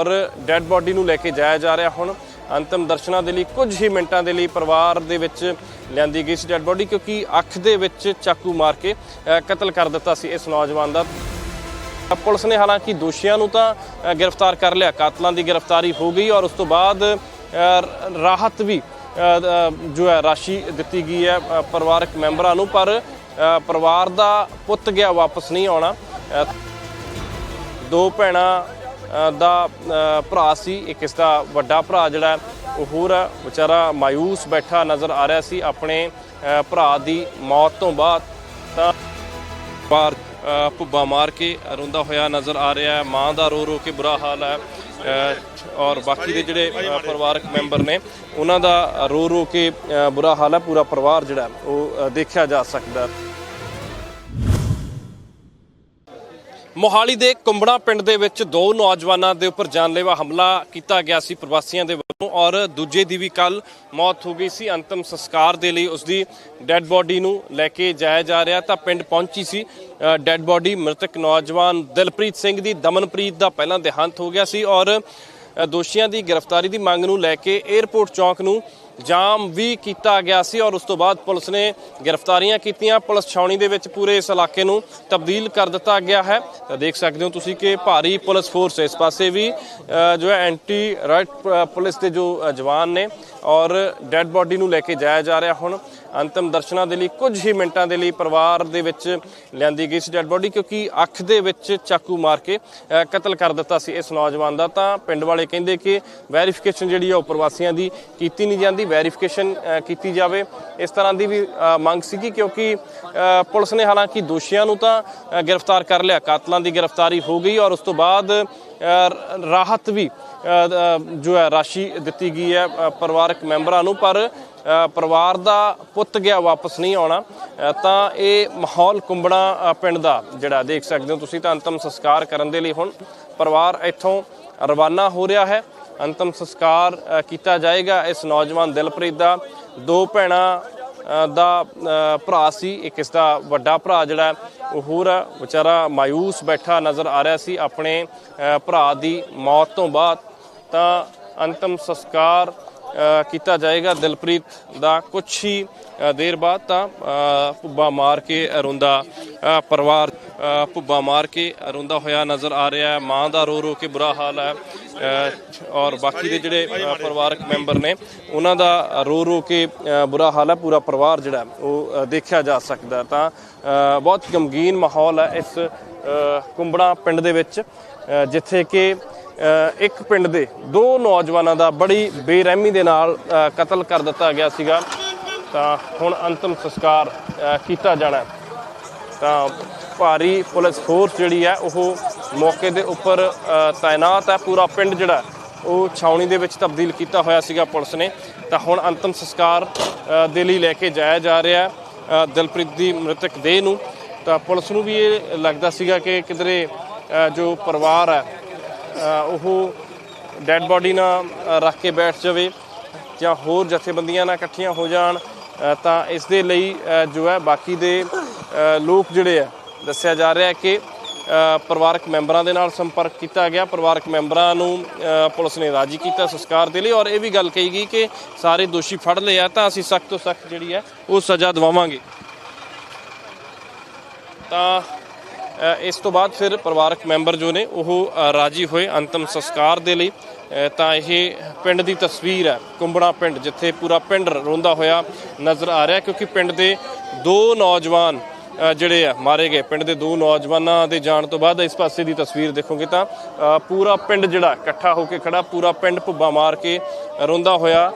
ਔਰ dead body ਨੂੰ ਲੈ ਕੇ ਜਾਇਆ ਜਾ ਰਿਹਾ ਹੁਣ। ਅੰਤਮ ਦਰਸ਼ਨਾਂ ਦੇ ਲਈ ਕੁਝ ਹੀ ਮਿੰਟਾਂ ਦੇ ਲਈ ਪਰਿਵਾਰ ਦੇ ਵਿੱਚ ਲਿਆਂਦੀ ਗਈ ਸੀ ਡੈੱਡ ਬਾਡੀ ਕਿਉਂਕਿ ਅੱਖ ਦੇ ਵਿੱਚ ਚਾਕੂ ਮਾਰ ਕੇ ਕਤਲ ਕਰ ਦਿੱਤਾ ਸੀ ਇਸ ਨੌਜਵਾਨ ਦਾ। ਪੁਲਿਸ ਨੇ ਹਾਲਾਂਕਿ ਦੋਸ਼ੀਆਂ ਨੂੰ ਤਾਂ ਗ੍ਰਿਫਤਾਰ ਕਰ ਲਿਆ। ਕਾਤਲਾਂ ਦੀ ਗ੍ਰਿਫਤਾਰੀ ਹੋ ਗਈ ਔਰ ਉਸ ਤੋਂ ਬਾਅਦ ਰਾਹਤ ਵੀ ਜੋ ਹੈ, ਰਾਸ਼ੀ ਦਿੱਤੀ ਗਈ ਹੈ ਪਰਿਵਾਰਕ ਮੈਂਬਰਾਂ ਨੂੰ। ਪਰ ਪਰਿਵਾਰ ਦਾ ਪੁੱਤ ਗਿਆ, ਵਾਪਸ ਨਹੀਂ ਆਉਣਾ। ਦੋ ਭੈਣਾਂ ਦਾ ਭਰਾ ਸੀ ਇੱਕ ਇਸ ਦਾ ਵੱਡਾ ਭਰਾ ਜਿਹੜਾ ਉਹ ਹੋਰ ਹੈ, ਵਿਚਾਰਾ ਮਾਇੂਸ ਬੈਠਾ ਨਜ਼ਰ ਆ ਰਿਹਾ ਸੀ ਆਪਣੇ ਭਰਾ ਦੀ ਮੌਤ ਤੋਂ ਬਾਅਦ। ਤਾਂ ਬਾਹਰ ਅ, ਭੁੱਬਾ ਮਾਰ ਕੇ ਰੋਂਦਾ ਹੋਇਆ ਨਜ਼ਰ ਆ ਰਿਹਾ ਹੈ। ਮਾਂ ਦਾ ਰੋ ਰੋ ਕੇ ਬੁਰਾ ਹਾਲ ਹੈ ਔਰ ਬਾਕੀ ਦੇ ਜਿਹੜੇ ਪਰਿਵਾਰਕ ਮੈਂਬਰ ਨੇ ਉਹਨਾਂ ਦਾ ਰੋ ਰੋ ਕੇ ਬੁਰਾ ਹਾਲ ਹੈ। ਪੂਰਾ ਪਰਿਵਾਰ ਜਿਹੜਾ ਉਹ ਦੇਖਿਆ ਜਾ ਸਕਦਾ ਹੈ। ਮੋਹਾਲੀ ਦੇ ਕੁੰਬੜਾ ਪਿੰਡ ਦੇ ਵਿੱਚ ਦੋ ਨੌਜਵਾਨਾਂ ਦੇ ਉੱਪਰ ਜਾਨਲੇਵਾ ਹਮਲਾ ਕੀਤਾ ਗਿਆ ਸੀ ਪ੍ਰਵਾਸੀਆਂ ਦੇ ਵੱਲੋਂ ਔਰ ਦੂਜੇ ਦੀ ਵੀ ਕੱਲ ਮੌਤ ਹੋ ਗਈ ਸੀ। ਅੰਤਮ ਸੰਸਕਾਰ ਦੇ ਲਈ ਉਸ ਦੀ ਡੈੱਡ ਬੋਡੀ ਨੂੰ ਲੈ ਕੇ ਜਾਇਆ ਜਾ ਰਿਹਾ ਤਾਂ ਪਿੰਡ ਪਹੁੰਚੀ ਸੀ। ਡੈੱਡ ਬੋਡੀ ਮ੍ਰਿਤਕ ਨੌਜਵਾਨ ਦਿਲਪ੍ਰੀਤ ਸਿੰਘ ਦੀ ਦਮਨਪ੍ਰੀਤ ਦਾ ਪਹਿਲਾਂ ਦੇਹਾਂਤ ਹੋ ਗਿਆ ਸੀ ਔਰ ਦੋਸ਼ੀਆਂ ਦੀ ਗ੍ਰਿਫਤਾਰੀ ਦੀ ਮੰਗ ਨੂੰ ਲੈ ਕੇ 에ਅਰਪੋਰਟ ਚੌਂਕ ਨੂੰ ਜਾਮ ਵੀ ਕੀਤਾ ਗਿਆ ਸੀ ਔਰ ਉਸ ਤੋਂ ਬਾਅਦ ਪੁਲਿਸ ਨੇ ਗ੍ਰਿਫਤਾਰੀਆਂ ਕੀਤੀਆਂ। ਪੁਲਿਸ ਛਾਉਣੀ ਦੇ ਵਿੱਚ ਪੂਰੇ ਇਸ ਇਲਾਕੇ ਨੂੰ ਤਬਦੀਲ ਕਰ ਦਿੱਤਾ ਗਿਆ ਹੈ। ਤਾਂ ਦੇਖ ਸਕਦੇ ਹੋ ਤੁਸੀਂ ਕਿ ਭਾਰੀ ਪੁਲਿਸ ਫੋਰਸ ਇਸ ਪਾਸੇ ਵੀ ਜੋ ਹੈ ਐਂਟੀ ਰਾਈਟ ਪੁਲਿਸ ਦੇ ਜੋ ਜਵਾਨ ਨੇ ਔਰ ਡੈੱਡ ਬਾਡੀ ਨੂੰ ਲੈ ਕੇ ਜਾਇਆ ਜਾ ਰਿਹਾ ਹੁਣ। ਅੰਤਮ ਦਰਸ਼ਨਾਂ ਦੇ ਲਈ ਕੁਝ ਹੀ ਮਿੰਟਾਂ ਦੇ ਲਈ ਪਰਿਵਾਰ ਦੇ ਵਿੱਚ ਲਿਆਂਦੀ ਗਈ ਸੀ ਡੈੱਡ ਬੋਡੀ ਕਿਉਂਕਿ ਅੱਖ ਦੇ ਵਿੱਚ ਚਾਕੂ ਮਾਰ ਕੇ ਕਤਲ ਕਰ ਦਿੱਤਾ ਸੀ ਇਸ ਨੌਜਵਾਨ ਦਾ। ਤਾਂ ਪਿੰਡ ਵਾਲੇ ਕਹਿੰਦੇ ਕਿ ਵੈਰੀਫਿਕੇਸ਼ਨ ਜਿਹੜੀ ਆ ਉਹ ਪ੍ਰਵਾਸੀਆਂ ਦੀ ਕੀਤੀ ਨਹੀਂ ਜਾਂਦੀ, ਵੈਰੀਫਿਕੇਸ਼ਨ ਕੀਤੀ ਜਾਵੇ। ਇਸ ਤਰ੍ਹਾਂ ਦੀ ਵੀ ਮੰਗ ਸੀਗੀ ਕਿਉਂਕਿ ਪੁਲਿਸ ਨੇ ਹਾਲਾਂਕਿ ਦੋਸ਼ੀਆਂ ਨੂੰ ਤਾਂ ਗ੍ਰਿਫਤਾਰ ਕਰ ਲਿਆ, ਕਾਤਲਾਂ ਦੀ ਗ੍ਰਿਫਤਾਰੀ ਹੋ ਗਈ ਔਰ ਉਸ ਤੋਂ ਬਾਅਦ ਰਾਹਤ ਵੀ ਜੋ ਹੈ, ਰਾਸ਼ੀ ਦਿੱਤੀ ਗਈ ਹੈ ਪਰਿਵਾਰਕ ਮੈਂਬਰਾਂ ਨੂੰ। ਪਰ ਪਰਿਵਾਰ ਦਾ ਪੁੱਤ ਗਿਆ, ਵਾਪਸ ਨਹੀਂ ਆਉਣਾ ਤਾਂ ਇਹ ਮਾਹੌਲ ਕੁੰਬੜਾ ਪਿੰਡ ਦਾ ਜਿਹੜਾ ਦੇਖ ਸਕਦੇ ਹੋ ਤੁਸੀਂ ਤਾਂ ਅੰਤਮ ਸੰਸਕਾਰ ਕਰਨ ਦੇ ਲਈ ਹੁਣ ਪਰਿਵਾਰ ਇੱਥੋਂ ਰਵਾਨਾ ਹੋ ਰਿਹਾ ਹੈ। ਅੰਤਮ ਸੰਸਕਾਰ ਕੀਤਾ ਜਾਏਗਾ ਇਸ ਨੌਜਵਾਨ ਦਿਲਪ੍ਰੀਤ ਦਾ। ਦੋ ਭੈਣਾਂ ਦਾ ਭਰਾ ਸੀ, ਇੱਕ ਇਸ ਦਾ ਵੱਡਾ ਭਰਾ ਜਿਹੜਾ ਉਹ ਹੋਰ ਵਿਚਾਰਾ ਮਾਇੂਸ ਬੈਠਾ ਨਜ਼ਰ ਆ ਰਿਹਾ ਸੀ ਆਪਣੇ ਭਰਾ ਦੀ ਮੌਤ ਤੋਂ ਬਾਅਦ। ਤਾਂ ਅੰਤਮ ਸੰਸਕਾਰ ਕੀਤਾ ਜਾਏਗਾ। ਦਿਲਪ੍ਰੀਤ ਦਾ ਕੁਝ ਹੀ ਦੇਰ ਬਾਅਦ ਤਾਂ ਭੁੱਬਾ ਮਾਰ ਕੇ ਰੋਂਦਾ ਪਰਿਵਾਰ ਅ, ਭੁੱਬਾ ਮਾਰ ਕੇ ਰੋਂਦਾ ਹੋਇਆ ਨਜ਼ਰ ਆ ਰਿਹਾ ਹੈ। ਮਾਂ ਦਾ ਰੋ ਰੋ ਕੇ ਬੁਰਾ ਹਾਲ ਹੈ ਔਰ ਬਾਕੀ ਦੇ ਜਿਹੜੇ ਪਰਿਵਾਰਕ ਮੈਂਬਰ ਨੇ ਉਹਨਾਂ ਦਾ ਰੋ ਰੋ ਕੇ ਬੁਰਾ ਹਾਲ ਹੈ। ਪੂਰਾ ਪਰਿਵਾਰ ਜਿਹੜਾ ਉਹ ਦੇਖਿਆ ਜਾ ਸਕਦਾ ਤਾਂ ਬਹੁਤ ਗਮਗੀਨ ਮਾਹੌਲ ਹੈ ਇਸ ਅ, ਕੁੰਬੜਾ ਪਿੰਡ ਦੇ ਵਿੱਚ ਜਿੱਥੇ ਕਿ ਇੱਕ ਪਿੰਡ ਦੇ ਦੋ ਨੌਜਵਾਨਾਂ ਦਾ ਬੜੀ ਬੇਰਹਿਮੀ ਦੇ ਨਾਲ ਕਤਲ ਕਰ ਦਿੱਤਾ ਗਿਆ ਸੀਗਾ। ਤਾਂ ਹੁਣ ਅੰਤਮ ਸੰਸਕਾਰ ਕੀਤਾ ਜਾਣਾ ਤਾਂ ਭਾਰੀ ਪੁਲਿਸ ਫੋਰਸ ਜਿਹੜੀ ਹੈ, ਉਹ ਮੌਕੇ ਦੇ ਉੱਪਰ ਤਾਇਨਾਤ ਹੈ। ਪੂਰਾ ਪਿੰਡ ਜਿਹੜਾ ਉਹ ਛਾਉਣੀ ਦੇ ਵਿੱਚ ਤਬਦੀਲ ਕੀਤਾ ਹੋਇਆ ਸੀਗਾ ਪੁਲਿਸ ਨੇ। ਤਾਂ ਹੁਣ ਅੰਤਮ ਸੰਸਕਾਰ ਦੇ ਲਈ ਲੈ ਕੇ ਜਾਇਆ ਜਾ ਰਿਹਾ ਦਿਲਪ੍ਰੀਤ ਦੀ ਮ੍ਰਿਤਕ ਦੇਹ ਨੂੰ। ਤਾਂ ਪੁਲਿਸ ਨੂੰ ਵੀ ਇਹ ਲੱਗਦਾ ਸੀਗਾ ਕਿ ਕਿਧਰੇ ਜੋ ਪਰਿਵਾਰ ਹੈ ਉਹ ਡੈੱਡ ਬਾਡੀ ਨਾ ਰੱਖ ਕੇ ਬੈਠ ਜਾਵੇ ਜਾਂ ਹੋਰ ਜਥੇਬੰਦੀਆਂ ਨਾਲ ਇਕੱਠੀਆਂ ਹੋ ਜਾਣ ਤਾਂ ਇਸ ਦੇ ਲਈ ਜੋ ਹੈ ਬਾਕੀ ਦੇ ਲੋਕ ਜਿਹੜੇ ਆ ਦੱਸਿਆ ਜਾ ਰਿਹਾ ਹੈ ਕਿ ਪਰਿਵਾਰਕ ਮੈਂਬਰਾਂ ਦੇ ਨਾਲ ਸੰਪਰਕ ਕੀਤਾ ਗਿਆ। ਪਰਿਵਾਰਕ ਮੈਂਬਰਾਂ ਨੂੰ ਪੁਲਿਸ ਨੇ ਰਾਜੀ ਕੀਤਾ ਸੰਸਕਾਰ ਦੇ ਲਈ ਔਰ ਇਹ ਵੀ ਗੱਲ ਕਹੀ ਗਈ ਕਿ ਸਾਰੇ ਦੋਸ਼ੀ ਫੜ ਲਏ ਆ, ਤਾਂ ਅਸੀਂ ਸਖਤ ਤੋਂ ਸਖਤ ਜਿਹੜੀ ਹੈ, ਉਹ ਸਜ਼ਾ ਦਿਵਾਵਾਂਗੇ। ਤਾਂ ਇਸ ਤੋਂ ਬਾਅਦ ਫਿਰ ਪਰਿਵਾਰਕ ਮੈਂਬਰ ਜੋ ਨੇ, ਉਹ ਰਾਜੀ ਹੋਏ ਅੰਤਮ ਸੰਸਕਾਰ ਦੇ ਲਈ। ਤਾਂ ਇਹ ਪਿੰਡ ਦੀ ਤਸਵੀਰ ਹੈ, ਕੁੰਬੜਾ ਪਿੰਡ, ਜਿੱਥੇ ਪੂਰਾ ਪਿੰਡ ਰੋਂਦਾ ਹੋਇਆ ਨਜ਼ਰ ਆ ਰਿਹਾ, ਕਿਉਂਕਿ ਪਿੰਡ ਦੇ ਦੋ ਨੌਜਵਾਨ ਜਿਹੜੇ ਆ, ਮਾਰੇ ਗਏ। ਪਿੰਡ ਦੇ ਦੋ ਨੌਜਵਾਨਾਂ ਦੇ ਜਾਣ ਤੋਂ ਬਾਅਦ ਇਸ ਪਾਸੇ ਦੀ ਤਸਵੀਰ ਦੇਖੋਗੇ ਤਾਂ ਪੂਰਾ ਪਿੰਡ ਜਿਹੜਾ ਇਕੱਠਾ ਹੋ ਕੇ ਖੜਾ, ਪੂਰਾ ਪਿੰਡ ਭੁੱਬਾ ਮਾਰ ਕੇ ਰੋਂਦਾ ਹੋਇਆ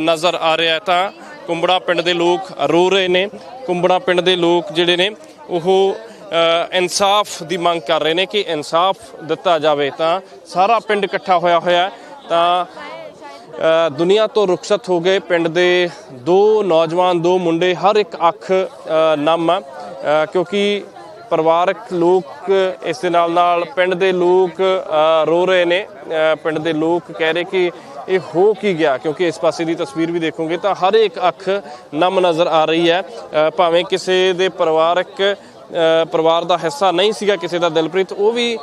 ਨਜ਼ਰ ਆ ਰਿਹਾ ਤਾਂ ਕੁੰਬੜਾ ਪਿੰਡ ਦੇ ਲੋਕ ਰੋ ਰਹੇ ਨੇ। ਕੁੰਬੜਾ ਪਿੰਡ ਦੇ ਲੋਕ ਜਿਹੜੇ ਨੇ, ਉਹ ਇਨਸਾਫ ਦੀ ਮੰਗ ਕਰ ਰਹੇ ਨੇ ਕਿ ਇਨਸਾਫ ਦਿੱਤਾ ਜਾਵੇ ਤਾਂ ਸਾਰਾ ਪਿੰਡ ਇਕੱਠਾ ਹੋਇਆ ਹੋਇਆ ਤਾਂ ਦੁਨੀਆ ਤੋਂ ਰੁਖਸਤ ਹੋ ਗਏ ਪਿੰਡ ਦੇ ਦੋ ਨੌਜਵਾਨ, ਦੋ ਮੁੰਡੇ, ਹਰ ਇੱਕ ਅੱਖ ਨਮ ਆ ਕਿਉਂਕਿ ਪਰਿਵਾਰਕ ਲੋਕ ਇਸ ਦੇ ਨਾਲ ਨਾਲ ਪਿੰਡ ਦੇ ਲੋਕ ਰੋ ਰਹੇ ਨੇ। ਪਿੰਡ ਦੇ ਲੋਕ ਕਹਿ ਰਹੇ ਕਿ ਇਹ ਹੋ ਕੀ ਗਿਆ? ਕਿਉਂਕਿ ਇਸ ਪਾਸੇ ਦੀ ਤਸਵੀਰ ਵੀ ਦੇਖੋਗੇ ਤਾਂ ਹਰ ਇੱਕ ਅੱਖ ਨਮ ਨਜ਼ਰ ਆ ਰਹੀ ਹੈ। ਭਾਵੇਂ ਕਿਸੇ ਦੇ ਪਰਿਵਾਰਕ ਪਰਿਵਾਰ ਦਾ ਹਿੱਸਾ ਨਹੀਂ ਸੀਗਾ ਕਿਸੇ ਦਾ ਦਿਲਪ੍ਰੀਤ, ਉਹ ਵੀ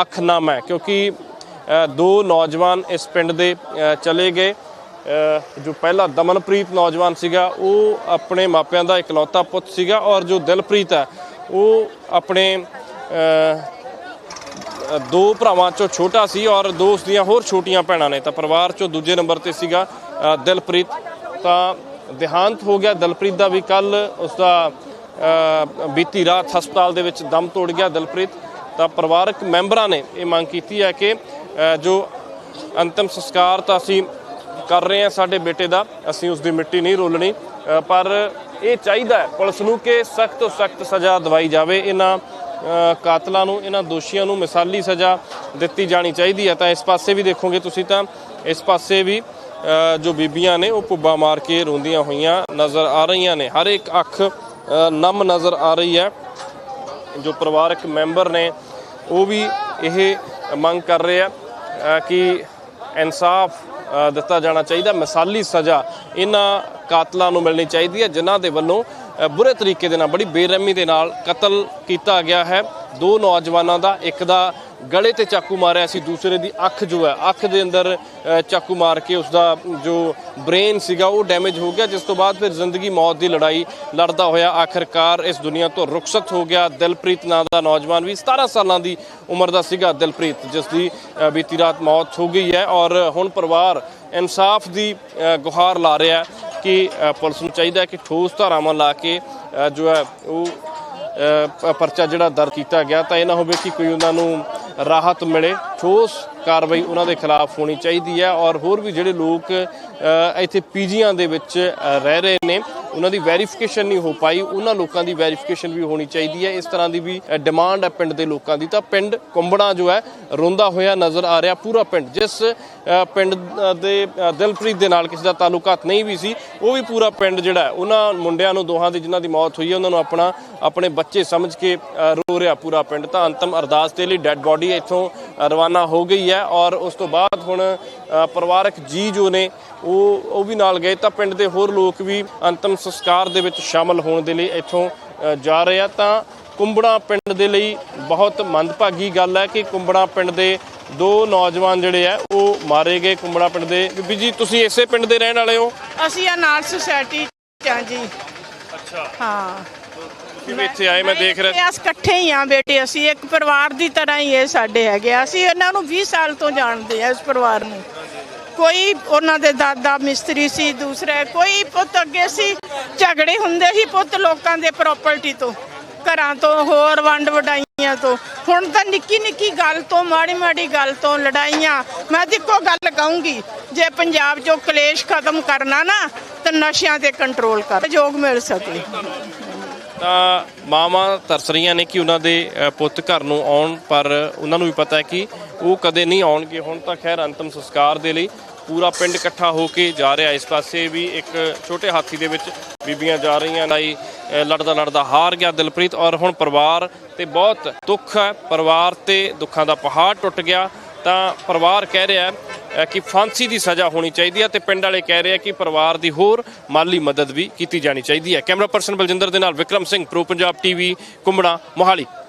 ਅੱਖ ਨਾਮ ਹੈ ਕਿਉਂਕਿ ਦੋ ਨੌਜਵਾਨ ਇਸ ਪਿੰਡ ਦੇ ਚਲੇ ਗਏ। ਜੋ ਪਹਿਲਾ ਦਮਨਪ੍ਰੀਤ ਨੌਜਵਾਨ ਸੀਗਾ, ਉਹ ਆਪਣੇ ਮਾਪਿਆਂ ਦਾ ਇਕਲੌਤਾ ਪੁੱਤ ਸੀਗਾ ਔਰ ਜੋ ਦਿਲਪ੍ਰੀਤ ਹੈ, ਉਹ ਆਪਣੇ ਦੋ ਭਰਾਵਾਂ ਚੋਂ ਛੋਟਾ ਸੀ ਔਰ ਦੋ ਉਸ ਦੀਆਂ ਹੋਰ ਛੋਟੀਆਂ ਭੈਣਾਂ ਨੇ, ਤਾਂ ਪਰਿਵਾਰ ਚੋਂ ਦੂਜੇ ਨੰਬਰ ਤੇ ਸੀਗਾ ਦਿਲਪ੍ਰੀਤ। ਤਾਂ, ਦੇਹਾਂਤ ਹੋ ਗਿਆ, ਦਿਲਪ੍ਰੀਤ ਦਾ ਵੀ ਕੱਲ ਉਸ ਦਾ ਬੀਤੀ ਰਾਤ ਹਸਪਤਾਲ ਦੇ ਵਿੱਚ ਦਮ ਤੋੜ ਗਿਆ ਦਿਲਪ੍ਰੀਤ। ਤਾਂ ਪਰਿਵਾਰਕ ਮੈਂਬਰਾਂ ਨੇ ਇਹ ਮੰਗ ਕੀਤੀ ਹੈ ਕਿ ਜੋ ਅੰਤਮ ਸੰਸਕਾਰ ਤਾਂ ਅਸੀਂ ਕਰ ਰਹੇ ਹਾਂ ਸਾਡੇ ਬੇਟੇ ਦਾ, ਅਸੀਂ ਉਸ ਦੀ ਮਿੱਟੀ ਨਹੀਂ ਰੋਲਣੀ ਪਰ ਇਹ ਚਾਹੀਦਾ ਹੈ ਪੁਲਿਸ ਨੂੰ ਕਿ ਸਖਤ ਤੋਂ ਸਖਤ ਸਜ਼ਾ ਦਵਾਈ ਜਾਵੇ। ਇਹਨਾਂ ਕਾਤਲਾਂ ਨੂੰ, ਇਹਨਾਂ ਦੋਸ਼ੀਆਂ ਨੂੰ ਮਿਸਾਲੀ ਸਜ਼ਾ ਦਿੱਤੀ ਜਾਣੀ ਚਾਹੀਦੀ ਹੈ। ਤਾਂ ਇਸ ਪਾਸੇ ਵੀ ਦੇਖੋਗੇ ਤੁਸੀਂ ਤਾਂ, ਇਸ ਪਾਸੇ ਵੀ ਜੋ ਬੀਬੀਆਂ ਨੇ ਉਹ ਪੁੱਬਾ ਮਾਰ ਕੇ ਰੋਂਦੀਆਂ ਹੋਈਆਂ ਨਜ਼ਰ ਆ ਰਹੀਆਂ ਨੇ। ਹਰ ਇੱਕ ਅੱਖ ਨਮ ਨਜ਼ਰ ਆ ਰਹੀ ਹੈ। ਜੋ ਪਰਿਵਾਰਕ ਮੈਂਬਰ ਨੇ, ਉਹ ਵੀ ਇਹ ਮੰਗ ਕਰ ਰਹੇ ਆ ਕਿ ਇਨਸਾਫ ਦਿੱਤਾ ਜਾਣਾ ਚਾਹੀਦਾ, ਮਿਸਾਲੀ ਸਜ਼ਾ ਇਹਨਾਂ ਕਾਤਲਾਂ ਨੂੰ ਮਿਲਣੀ ਚਾਹੀਦੀ ਹੈ, ਜਿਨ੍ਹਾਂ ਦੇ ਵੱਲੋਂ ਬੁਰੇ ਤਰੀਕੇ ਦੇ ਨਾਲ, ਬੜੀ ਬੇਰਹਿਮੀ ਦੇ ਨਾਲ ਕਤਲ ਕੀਤਾ ਗਿਆ ਹੈ। ਦੋ ਨੌਜਵਾਨਾਂ ਦਾ, ਇੱਕ ਦਾ ਗਲੇ ਤੇ ਚਾਕੂ ਮਾਰਿਆ ਸੀ, ਦੂਸਰੇ ਦੀ ਅੱਖ ਜੋ ਹੈ, ਅੱਖ ਦੇ ਅੰਦਰ ਚਾਕੂ ਮਾਰ ਕੇ ਉਸ ਦਾ ਜੋ ਬ੍ਰੇਨ ਸੀਗਾ, ਉਹ ਡੈਮੇਜ ਹੋ ਗਿਆ, ਜਿਸ ਤੋਂ ਬਾਅਦ ਫਿਰ ਜ਼ਿੰਦਗੀ ਮੌਤ ਦੀ ਲੜਾਈ ਲੜਦਾ ਹੋਇਆ ਆਖਿਰਕਾਰ ਇਸ ਦੁਨੀਆ ਤੋਂ ਰੁਖਸਤ ਹੋ ਗਿਆ। ਦਿਲਪ੍ਰੀਤ ਨਾਂ ਦਾ ਨੌਜਵਾਨ ਵੀ 17 ਸਾਲਾਂ ਦੀ ਉਮਰ ਦਾ ਸੀਗਾ, ਦਿਲਪ੍ਰੀਤ, ਜਿਸ ਦੀ ਬੀਤੀ ਰਾਤ ਮੌਤ ਹੋ ਗਈ ਹੈ ਔਰ ਹੁਣ ਪਰਿਵਾਰ ਇਨਸਾਫ ਦੀ ਗੁਹਾਰ ਲਾ ਰਿਹਾ ਹੈ ਕਿ ਪੁਲਿਸ ਨੂੰ ਚਾਹੀਦਾ ਹੈ ਕਿ ਠੋਸ ਧਾਰਾਵਾਂ ਲਾ ਕੇ ਜੋ ਹੈ, ਉਹ ਪਰਚਾ ਜਿਹੜਾ ਦਰਜ ਕੀਤਾ ਗਿਆ ਤਾਂ ਇਹ ਨਾ ਹੋਵੇ ਕਿ ਕੋਈ ਉਹਨਾਂ ਨੂੰ ਰਾਹਤ ਮਿਲੇ। ਠੋਸ ਕਾਰਵਾਈ ਉਹਨਾਂ ਦੇ ਖਿਲਾਫ ਹੋਣੀ ਚਾਹੀਦੀ ਹੈ ਔਰ ਹੋਰ ਵੀ ਜਿਹੜੇ ਲੋਕ ਅ, ਇੱਥੇ ਪੀਜੀਆਂ ਦੇ ਵਿੱਚ ਰਹਿ ਰਹੇ ਨੇ ਉਹਨਾਂ ਦੀ ਵੈਰੀਫਿਕੇਸ਼ਨ ਨਹੀਂ ਹੋ ਪਾਈ ਉਹਨਾਂ ਲੋਕਾਂ ਦੀ ਵੈਰੀਫਿਕੇਸ਼ਨ ਵੀ ਹੋਣੀ ਚਾਹੀਦੀ ਹੈ। ਇਸ ਤਰ੍ਹਾਂ ਦੀ ਵੀ ਡਿਮਾਂਡ ਹੈ ਪਿੰਡ ਦੇ ਲੋਕਾਂ ਦੀ। ਤਾਂ ਪਿੰਡ ਕੁੰਬੜਾ ਜੋ ਹੈ ਰੋਂਦਾ ਹੋਇਆ ਨਜ਼ਰ ਆ ਰਿਹਾ ਪੂਰਾ ਪਿੰਡ ਜਿਸ ਪਿੰਡ ਦੇ ਦਿਲਪ੍ਰੀਤ ਦੇ ਨਾਲ ਕਿਸੇ ਦਾ ਤਾਲੁਕਾਤ ਨਹੀਂ ਵੀ ਸੀ ਉਹ ਵੀ ਪੂਰਾ ਪਿੰਡ ਜਿਹੜਾ ਉਹਨਾਂ ਮੁੰਡਿਆਂ ਨੂੰ ਦੋਹਾਂ ਦੀ ਜਿਨ੍ਹਾਂ ਦੀ ਮੌਤ ਹੋਈ ਹੈ ਉਹਨਾਂ ਨੂੰ ਆਪਣਾ ਆਪਣੇ ਬੱਚੇ ਸਮਝ ਕੇ ਰੋ ਰਿਹਾ ਪੂਰਾ ਪਿੰਡ। ਤਾਂ ਅੰਤਮ ਅਰਦਾਸ ਦੇ ਲਈ ਡੈੱਡ ਬੋਡੀ ਇੱਥੋਂ ਰਵਾਨਾ ਰਵਾਨਾ ਹੋ ਗਈ ਹੈ ਔਰ ਉਸ ਤੋਂ ਬਾਅਦ ਹੁਣ ਪਰਿਵਾਰਕ ਜੀ ਜੋ ਨੇ ਉਹ ਉਹ ਵੀ ਨਾਲ ਗਏ ਤਾਂ ਪਿੰਡ ਦੇ ਹੋਰ ਲੋਕ ਵੀ ਅੰਤਮ ਸੰਸਕਾਰ ਦੇ ਵਿੱਚ ਸ਼ਾਮਲ ਹੋਣ ਦੇ ਲਈ ਇੱਥੋਂ ਜਾ ਰਹੇ ਆ ਤਾਂ ਕੁੰਬੜਾ ਪਿੰਡ ਦੇ ਲਈ ਬਹੁਤ ਮੰਦਭਾਗੀ ਗੱਲ ਹੈ ਕਿ ਕੁੰਬੜਾ ਪਿੰਡ ਦੇ ਦੋ ਨੌਜਵਾਨ ਜਿਹੜੇ ਆ ਉਹ ਮਾਰੇ ਗਏ ਕੁੰਬੜਾ ਪਿੰਡ ਦੇ। ਬੀਬੀ ਜੀ ਤੁਸੀਂ ਇਸੇ ਪਿੰਡ ਦੇ ਰਹਿਣ ਵਾਲੇ ਹੋ? ਅਸੀਂ ਆ ਨਾਲ ਸੁਸਾਇਟੀ ਚ ਆ ਜੀ। ਅੱਛਾ। ਹਾਂ। ਤੁਸੀਂ ਇੱਥੇ ਆਏ, ਮੈਂ ਦੇਖ ਰਿਹਾ ਅਸੀਂ ਇਕੱਠੇ ਹੀ ਆ ਬੇਟੇ, ਅਸੀਂ ਇੱਕ ਪਰਿਵਾਰ ਦੀ ਤਰ੍ਹਾਂ ਹੀ ਇਹ ਸਾਡੇ ਹੈਗੇ ਅਸੀਂ ਇਹਨਾਂ ਨੂੰ 20 ਸਾਲ ਤੋਂ ਜਾਣਦੇ ਆ ਇਸ ਪਰਿਵਾਰ ਨੂੰ। ਕੋਈ ਉਹਨਾਂ ਦੇ ਦਾਦਾ ਮਿਸਤਰੀ ਸੀ, ਦੂਸਰਾ ਕੋਈ ਪੁੱਤ ਅੱਗੇ ਸੀ, ਝਗੜੇ ਹੁੰਦੇ ਸੀ ਪੁੱਤ ਲੋਕਾਂ ਦੇ ਪ੍ਰਾਪਰਟੀ ਤੋਂ, ਘਰਾਂ ਤੋਂ, ਹੋਰ ਵੰਡ ਵਡਾਈਆਂ ਤੋਂ। ਹੁਣ ਤਾਂ ਨਿੱਕੀ ਨਿੱਕੀ ਗੱਲ ਤੋਂ, ਮਾੜੀ ਮਾੜੀ ਗੱਲ ਤੋਂ ਲੜਾਈਆਂ। ਮੈਂ ਦੇਖੋ ਗੱਲ ਕਹੂੰਗੀ, ਜੇ ਪੰਜਾਬ 'ਚੋਂ ਕਲੇਸ਼ ਖਤਮ ਕਰਨਾ ਨਾ, ਤਾਂ ਨਸ਼ਿਆਂ ਤੇ ਕੰਟਰੋਲ ਕਰ ਯੋਗ ਮਿਲ ਸਕੇ। ਤਾਂ ਮਾਵਾਂ ਤਰਸ ਰਹੀਆਂ ਨੇ ਕਿ ਉਹਨਾਂ ਦੇ ਪੁੱਤ ਘਰ ਨੂੰ ਆਉਣ, ਪਰ ਉਹਨਾਂ ਨੂੰ ਵੀ ਪਤਾ ਹੈ ਕਿ ਉਹ ਕਦੇ ਨਹੀਂ ਆਉਣਗੇ। ਹੁਣ ਤਾਂ ਖੈਰ ਅੰਤਮ ਸੰਸਕਾਰ ਦੇ ਲਈ ਪੂਰਾ ਪਿੰਡ ਇਕੱਠਾ ਹੋ ਕੇ ਜਾ ਰਿਹਾ ਇਸ ਪਾਸੇ ਵੀ ਇੱਕ ਛੋਟੇ ਹਾਥੀ ਦੇ ਵਿੱਚ ਬੀਬੀਆਂ ਜਾ ਰਹੀਆਂ ਲਾਈ ਲੜਦਾ ਲੜਦਾ ਹਾਰ ਗਿਆ ਦਿਲਪ੍ਰੀਤ ਔਰ ਹੁਣ ਪਰਿਵਾਰ ਤੇ ਬਹੁਤ ਦੁੱਖ ਹੈ। ਪਰਿਵਾਰ ਤੇ ਦੁੱਖਾਂ ਦਾ ਪਹਾੜ ਟੁੱਟ ਗਿਆ। ਤਾਂ ਪਰਿਵਾਰ ਕਹਿ ਰਿਹਾ ਕਿ ਫਾਂਸੀ ਦੀ ਸਜ਼ਾ ਹੋਣੀ ਚਾਹੀਦੀ ਹੈ ਤੇ ਪਿੰਡ ਵਾਲੇ ਕਹਿ ਰਹੇ ਆ ਕਿ ਪਰਿਵਾਰ ਦੀ ਹੋਰ ਮਾਲੀ ਮਦਦ ਵੀ ਕੀਤੀ ਜਾਣੀ ਚਾਹੀਦੀ ਹੈ। ਕੈਮਰਾ ਪਰਸਨ ਬਲਜਿੰਦਰ ਦੇ ਨਾਲ ਵਿਕਰਮ ਸਿੰਘ, ਪ੍ਰੋ ਪੰਜਾਬ ਟੀਵੀ, ਕੁੰਬੜਾ, ਮੋਹਾਲੀ।